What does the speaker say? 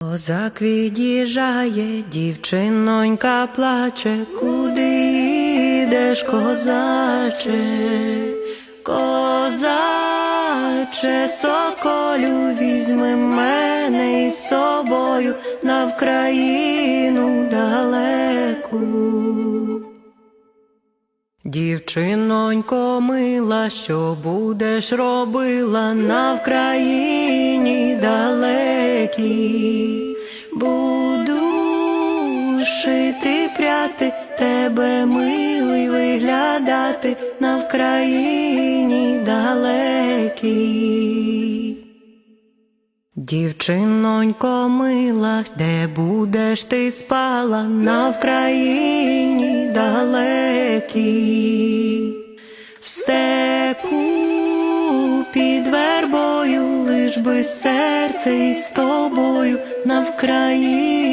Козак від'їжджає, дівчинонька плаче, куди йдеш, козаче, козаче, соколю, візьми мене із собою на Вкраїну далеку. Дівчинонько мила, що будеш робила на Вкраїні шити пряти, тебе милий виглядати на Вкраїні далекій. Дівчинонько мила, де будеш ти спала на Вкраїні далекій, в степу під вербою, лиш би серце із тобою на Вкраїні